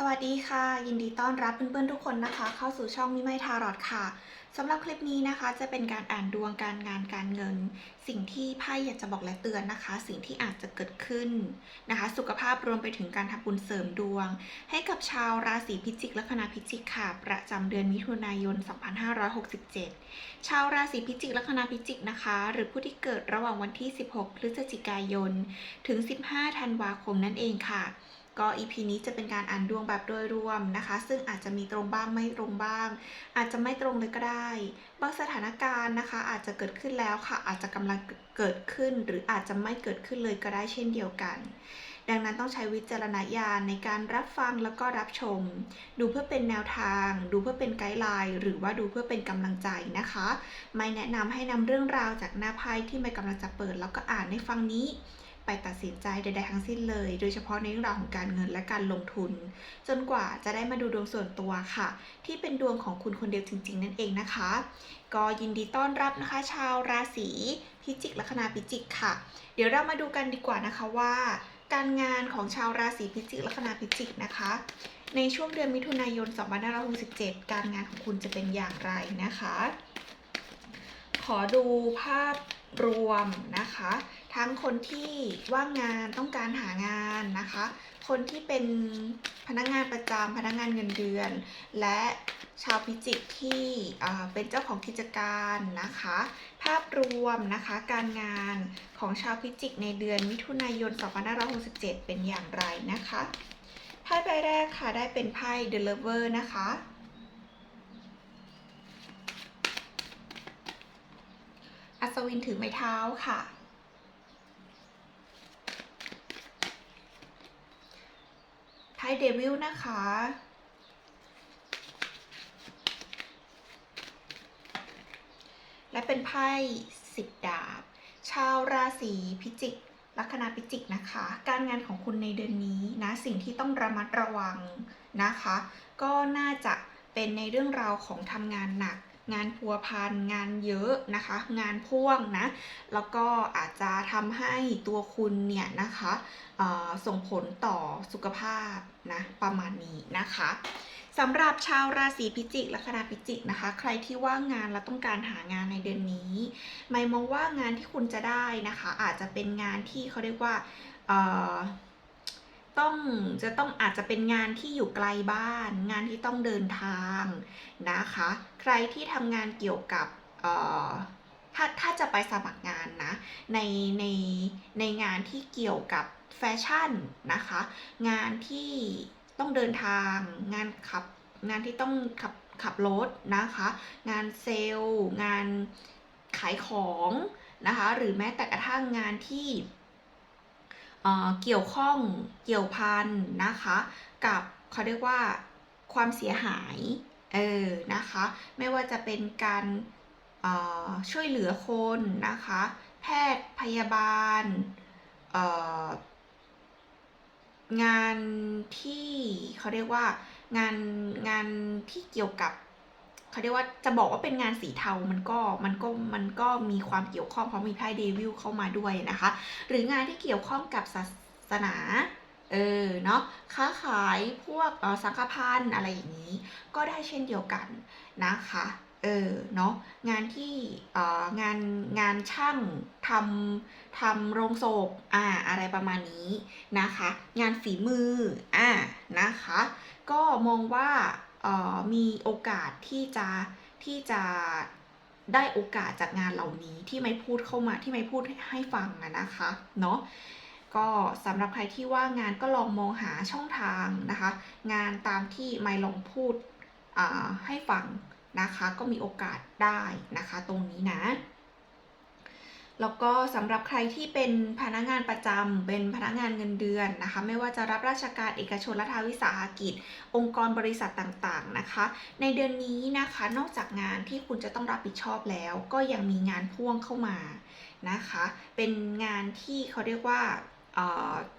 สวัสดีค่ะ ยินดีต้อนรับเพื่อนๆทุกคนนะคะ เข้าสู่ช่องมิไมทารอดค่ะสำหรับคลิปนี้นะคะจะเป็นการอ่านดวงการงานการเงิน สิ่งที่ไพ่อยากจะบอกและเตือนนะคะ สิ่งที่อาจจะเกิดขึ้นนะคะ สุขภาพรวมไปถึงการทำบุญเสริมดวง ให้กับชาวราศีพิจิก และคณะพิจิกค่ะ ประจำเดือนมิถุนายน 2567 ชาวราศีพิจิก และคณะพิจิกนะคะ หรือผู้ที่เกิดระหว่างวันที่ 16 พฤศจิกายน ถึง 15 ธันวาคมนั่นเองค่ะ ก็ EP นี้จะเป็นการอ่านดวงแบบโดยรวมนะคะ ซึ่งอาจจะมีตรงบ้างไม่ตรงบ้าง อาจจะไม่ตรงเลยก็ได้ บางสถานการณ์นะคะ อาจจะเกิดขึ้นแล้วค่ะ อาจจะกำลังเกิดขึ้น หรืออาจจะไม่เกิดขึ้นเลยก็ได้เช่นเดียวกัน ดังนั้นต้องใช้วิจารณญาณในการรับฟังแล้วก็รับชม ดูเพื่อเป็นแนวทาง ดูเพื่อเป็นไกด์ไลน์หรือว่าดูเพื่อเป็นกำลังใจนะคะ ไม่แนะนำให้นำเรื่องราวจากหน้าไพ่ที่ไม่กำลังจะเปิด แล้วก็อ่านในฟังนี้ ไปตัดสินใจใดๆทั้งสิ้นเลย โดยเฉพาะในเรื่องราวของการเงินและการลงทุน จนกว่าจะได้มาดูดวงส่วนตัวค่ะ ที่เป็นดวงของคุณคนเดียวจริง ๆ นั่นเองนะคะ ก็ยินดีต้อนรับนะคะ ชาวราศีพิจิกละคณาพิจิกค่ะ เดี๋ยวเรามาดูกันดีกว่านะคะว่า การงานของชาวราศีพิจิกละคณาพิจิกนะคะ ในช่วงเดือนมิถุนายน 2567 การงานของคุณจะเป็นอย่างไรนะคะ ขอดูภาพ รวมนะคะ ทั้งคนที่ว่างงานต้องการหางานนะคะ คนที่เป็นพนักงานประจำพนักงานเงินเดือน และชาวพิจิกที่เป็นเจ้าของกิจการนะคะ ภาพรวมนะคะการงานของชาวพิจิกในเดือนมิถุนายน 2567 เป็นอย่างไรนะคะไพ่ใบแรกค่ะได้เป็นไพ่ The Lover นะคะ อัศวินถือไม้เท้าค่ะ ไพ่เดวิลนะคะ และเป็นไพ่สิบดาบ ชาวราศีพิจิก ลัคนาพิจิกนะคะ การงานของคุณในเดือนนี้นะ สิ่งที่ต้องระมัดระวังนะคะ ก็น่าจะเป็นในเรื่องราวของทำงานหนัก งานพัวพันงานเยอะนะคะ งานพ่วงนะ แล้วก็อาจจะทำให้ตัวคุณเนี่ยนะคะส่งผลต่อสุขภาพนะประมาณนี้นะคะสำหรับชาวราศีพิจิกและคณะพิจิกนะคะ ใครที่ว่างงานและต้องการหางานในเดือนนี้ไม่มองว่างานที่คุณจะได้นะคะ อาจจะเป็นงานที่เขาเรียกว่า ต้องจะต้องอาจจะเป็นงานที่อยู่ไกลบ้าน งานที่ต้องเดินทางนะคะ ใครที่ทำงานเกี่ยวกับถ้าถ้าจะไปสมัครงานนะในในในงานที่เกี่ยวกับแฟชั่นนะคะ งานที่ต้องเดินทาง งานขับงานที่ต้องขับขับรถนะคะ งานเซลล์ งานขายของนะคะ หรือแม้แต่กระทั่งงานที่ เกี่ยวข้องเกี่ยวพันนะคะ กับเขาเรียกว่าความเสียหายเออนะคะ ไม่ว่าจะเป็นการช่วยเหลือคนนะคะ แพทย์พยาบาลงานที่เขาเรียกว่างานงานที่เกี่ยวกับ เขาเรียกว่าจะบอกว่าเป็นงานสีเทามันก็มันก็มันก็มีความเกี่ยวข้องเพราะมีไพ่เดวิลเข้ามาด้วยนะคะ หรืองานที่เกี่ยวข้องกับศาสนาเออเนาะค้าขายพวกสังฆพันธ์อะไรอย่างนี้ ก็ได้เช่นเดียวกันนะคะเออเนาะงานที่เอ่องานงานช่างทำทำโรงศพอ่าอะไรประมาณนี้นะคะ งานฝีมืออ่านะคะ ก็มองว่า มีโอกาสที่จะที่จะได้โอกาสจากงานเหล่านี้ที่ไม่พูดเข้ามาที่ไม่พูดให้ฟังนะคะเนาะก็สำหรับใครที่ว่างงานก็ลองมองหาช่องทางนะคะ งานตามที่ไม่ลองพูดให้ฟังนะคะ ก็มีโอกาสได้นะคะตรงนี้นะ แล้วก็สำหรับใครที่เป็นพนักงานประจำเป็นพนักงานเงินเดือนนะคะ ไม่ว่าจะรับราชการเอกชนรัฐวิสาหกิจ องค์กรบริษัทต่างๆนะคะ ในเดือนนี้นะคะนอกจากงานที่คุณจะต้องรับผิดชอบแล้ว ก็ยังมีงานพ่วงเข้ามานะคะ เป็นงานที่เขาเรียกว่า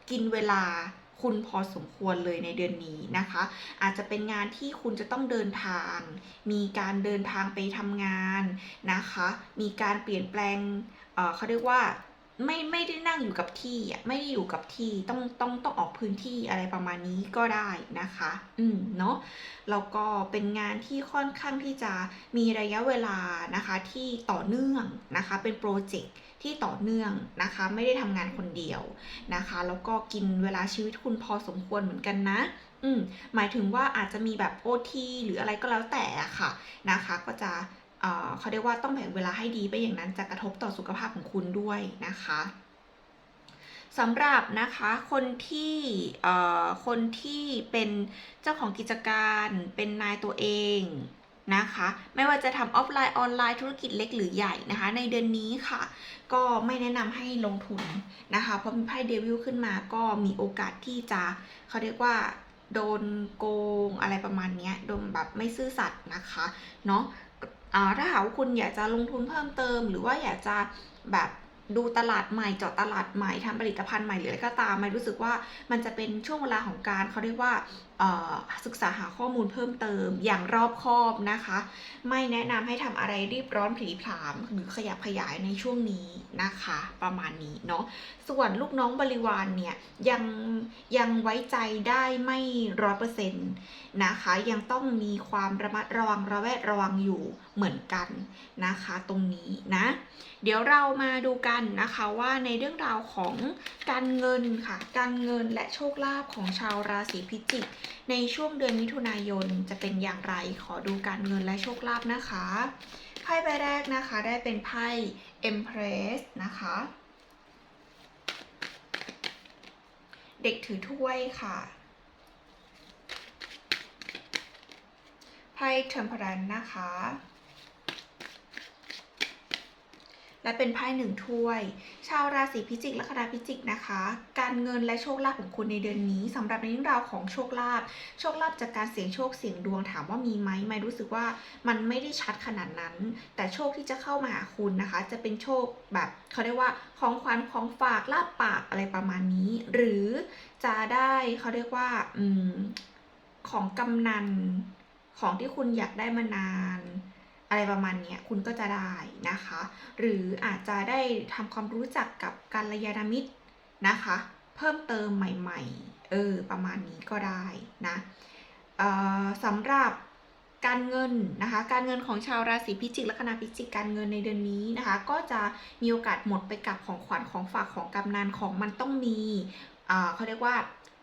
กินเวลาคุณพอสมควรเลยในเดือนนี้นะคะ อาจจะเป็นงานที่คุณจะต้องเดินทาง มีการเดินทางไปทำงานนะคะ มีการเปลี่ยนแปลง เขาเรียกว่าไม่ไม่ได้นั่งอยู่กับที่อะไม่ได้อยู่กับที่ต้องต้องต้องออกพื้นที่อะไรประมาณนี้ก็ได้นะคะ อืมเนาะแล้วก็เป็นงานที่ค่อนข้างที่จะมีระยะเวลานะคะที่ต่อเนื่องนะคะ เป็นโปรเจกต์ที่ต่อเนื่องนะคะ ไม่ได้ทำงานคนเดียวนะคะ แล้วก็กินเวลาชีวิตคุณพอสมควรเหมือนกันนะอืมหมายถึงว่าอาจจะมีแบบ OT หรืออะไรก็แล้วแต่ะค่ะนะคะ ก็จะ เขาเรียกว่าต้องแบ่งเวลาให้ดีไปอย่างนั้นจะกระทบต่อสุขภาพของคุณด้วยนะคะสำหรับนะคะคนที่คนที่เป็นเจ้าของกิจการเป็นนายตัวเองนะคะไม่ว่าจะทำออฟไลน์ออนไลน์ธุรกิจเล็กหรือใหญ่นะคะ ในเดือนนี้ค่ะ ก็ไม่แนะนำให้ลงทุนนะคะเพราะมีไพ่เดวิลขึ้นมาก็มีโอกาสที่จะเขาเรียกว่าโดนโกงอะไรประมาณนี้โดนแบบไม่ซื่อสัตย์นะคะเนาะ ถ้าหากว่าคุณอยากจะลงทุนเพิ่มเติม หรือว่าอยากจะแบบดูตลาดใหม่เจาะตลาดใหม่ทำผลิตภัณฑ์ใหม่หรืออะไรก็ตามไม่รู้สึกว่ามันจะเป็นช่วงเวลาของการเขาเรียกว่า ศึกษาหาข้อมูลเพิ่มเติมอย่างรอบคอบนะคะ ไม่แนะนำให้ทำอะไรรีบร้อนผีผลามหรือขยับขยายในช่วงนี้นะคะ ประมาณนี้เนาะส่วนลูกน้องบริวารเนี่ยยังยังไว้ใจได้ไม่ร้อยเปอร์เซ็นต์นะคะ ยังต้องมีความระมัดระวังระแวดระวังอยู่เหมือนกันนะคะ ตรงนี้นะ เดี๋ยวเรามาดูกันนะคะว่าในเรื่องราวของการเงินค่ะ การเงินและโชคลาภของชาวราศีพิจิกในช่วงเดือนมิถุนายนจะเป็นอย่างไรขอดูการเงินและโชคลาภนะคะไพ่ใบแรกนะคะได้เป็นไพ่ Empress นะคะ เด็กถือถ้วยค่ะไพ่ Temperance นะคะ และเป็นไพ่หนึ่งถ้วย ชาวราศีพิจิกและคณะพิจิกนะคะ การเงินและโชคลาภของคุณในเดือนนี้สำหรับในเรื่องราวของโชคลาภโชคลาภจากการเสี่ยงโชคเสี่ยงดวงถามว่ามีไหมไม่รู้สึกว่ามันไม่ได้ชัดขนาดนั้น แต่โชคที่จะเข้ามาหาคุณนะคะ จะเป็นโชคแบบเขาเรียกว่าของขวัญของฝากลาบปากอะไรประมาณนี้ หรือจะได้เขาเรียกว่าอืของกำนันของที่คุณอยากได้มานาน อะไรประมาณนี้คุณก็จะได้นะคะ หรืออาจจะได้ทำความรู้จักกับการยาณมิตรนะคะ เพิ่มเติมใหม่ๆ เออ ประมาณนี้ก็ได้นะสำหรับการเงินนะคะ การเงินของชาวราศีพิจิกและคณะพิจิก การเงินในเดือนนี้นะคะ ก็จะมีโอกาสหมดไปกับของขวัญของฝากของกำนันของมันต้องมีเขาเรียกว่า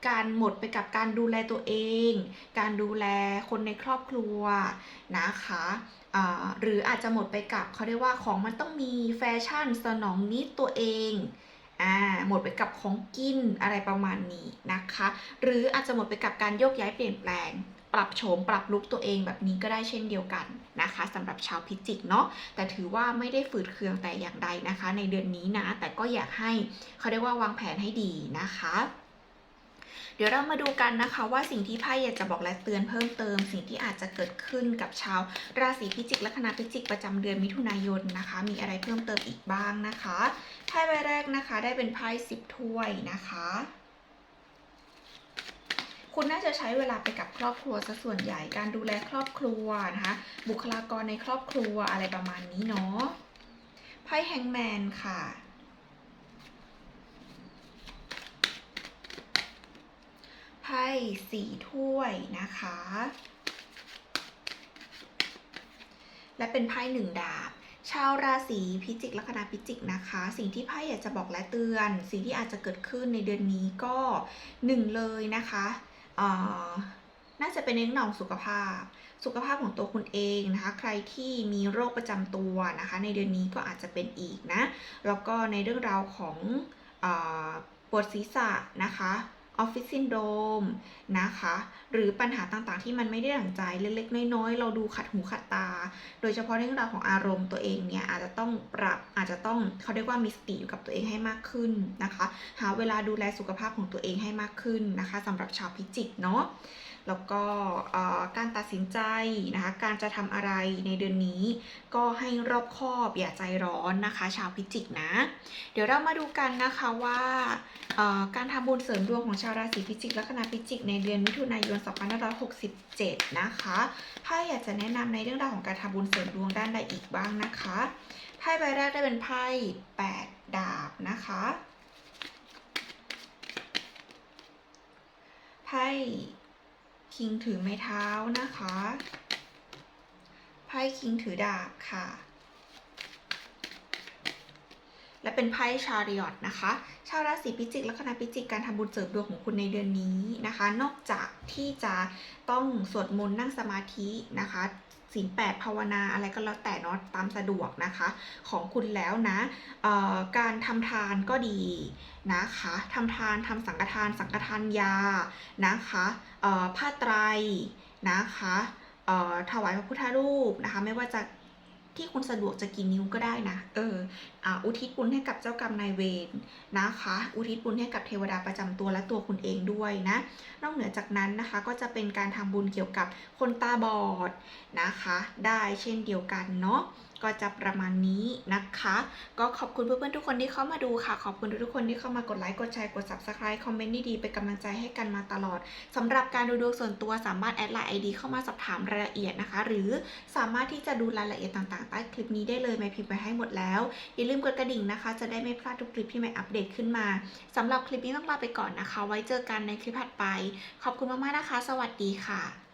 การหมดไปกับการดูแลตัวเอง การดูแลคนในครอบครัวนะคะหรืออาจจะหมดไปกับเขาเรียกว่าของมันต้องมีแฟชั่นสนองนิดตัวเองอ่าหมดไปกับของกินอะไรประมาณนี้นะคะ หรืออาจจะหมดไปกับการโยกย้ายเปลี่ยนแปลง ปรับโฉมปรับลุกตัวเองแบบนี้ก็ได้เช่นเดียวกันนะคะสำหรับชาวพิจิกเนาะแต่ถือว่าไม่ได้ฝืดเคืองแต่อย่างใดนะคะ ในเดือนนี้นะ แต่ก็อยากให้เขาเรียกว่าวางแผนให้ดีนะคะ เดี๋ยวเรามาดูกันนะคะ ว่าสิ่งที่ไพ่อยากจะบอกและเตือนเพิ่มเติม สิ่งที่อาจจะเกิดขึ้นกับชาว ราศีพิจิกและคณะพิจิกประจำเดือนมิถุนายนนะคะ มีอะไรเพิ่มเติมอีกบ้างนะคะไพ่ใบแรกนะคะ ได้เป็นไพ่สิบถ้วยนะคะคุณน่าจะใช้เวลาไปกับครอบครัวซะส่วนใหญ่การดูแลครอบครัวนะคะ บุคลากรในครอบครัวอะไรประมาณนี้เนาะไพ่แฮงแมนค่ะ ไพ่สี่ถ้วยนะคะ และเป็นไพ่หนึ่งดาบ ชาวราศีพิจิกละคณะพิจิกนะคะ สิ่งที่ไพ่อยากจะบอกและเตือน สิ่งที่อาจจะเกิดขึ้นในเดือนนี้ก็หนึ่งเลยนะคะน่าจะเป็นเรื่องของสุขภาพ สุขภาพของตัวคุณเองนะคะ ใครที่มีโรคประจำตัวนะคะ ในเดือนนี้ก็อาจจะเป็นอีกนะ แล้วก็ในเรื่องราวของอปวดศีรษะนะคะ ออฟฟิศซินโดมนะคะ หรือปัญหาต่างๆ ที่มันไม่ได้ดั่งใจเล็กๆ น้อยๆ เราดูขัดหูขัดตา โดยเฉพาะเรื่องราวของอารมณ์ตัวเองเนี่ยอาจจะต้องปรับอาจจะต้องเขาเรียกว่ามีสติอยู่กับตัวเองให้มากขึ้นนะคะ หาเวลาดูแลสุขภาพของตัวเองให้มากขึ้นนะคะสำหรับชาวพิจิกเนาะ แล้วก็การตัดสินใจนะคะ การจะทำอะไรในเดือนนี้ ก็ให้รอบคอบอย่าใจร้อนนะคะ ชาวพิจิกนะ เดี๋ยวเรามาดูกันนะคะว่าการทำบุญเสริมดวงของชาวราศีพิจิกและคณะพิจิกในเดือนมิถุนายน 2567 นะคะไพ่อยากจะแนะนำในเรื่องราวของการทำบุญเสริมดวงด้านใดอีกบ้างนะคะไพ่พ่ใบแรกได้เป็นไพ่แปดดาบนะคะไพ่ คิงถือไม้เท้านะคะไพ่คิงถือดาบค่ะ และเป็นไพ่ชาริอตนะคะ ชาวราศีพิจิกและคณะพิจิกการทำบุญเสริมดวงของคุณในเดือนนี้นะคะ นอกจากที่จะต้องสวดมนต์นั่งสมาธินะคะ ศีลแปดภาวนาอะไรก็แล้วแต่เนาะตามสะดวกนะคะ ของคุณแล้วนะการทำทานก็ดีนะคะทำทานทำสังฆทานสังฆทานยานะคะผ้าไตรนะคะถวายพระพุทธรูปนะคะ ไม่ว่าจะ ที่คุณสะดวกจะกี่นิ้วก็ได้นะ เอออ่าอุทิศบุญให้กับเจ้ากรรมนายเวรนะคะ อุทิศบุญให้กับเทวดาประจำตัวและตัวคุณเองด้วยนะ นอกเหนือจากนั้นนะคะ ก็จะเป็นการทำบุญเกี่ยวกับคนตาบอดนะคะ ได้เช่นเดียวกันเนาะ ก็จะประมาณนี้นะคะ ก็ขอบคุณเพื่อนๆทุกคนที่เข้ามาดูค่ะ ขอบคุณทุกคนที่เข้ามากดไลค์ กดแชร์ กด subscribe คอมเมนต์ดีๆเป็นกำลังใจให้กันมาตลอดสำหรับการดูดวงส่วนตัวสามารถแอดไลน์ ID เข้ามาสอบถามรายละเอียดนะคะ หรือสามารถที่จะดูรายละเอียดต่างๆ ใต้คลิปนี้ได้เลยไม่พิมพ์ไปให้หมดแล้ว อย่าลืมกดกระดิ่งนะคะ จะได้ไม่พลาดทุกคลิปที่ไม่อัปเดตขึ้นมาสำหรับคลิปนี้ต้องลาไปก่อนนะคะ ไว้เจอกันในคลิปถัดไป ขอบคุณมากๆนะคะ สวัสดีค่ะ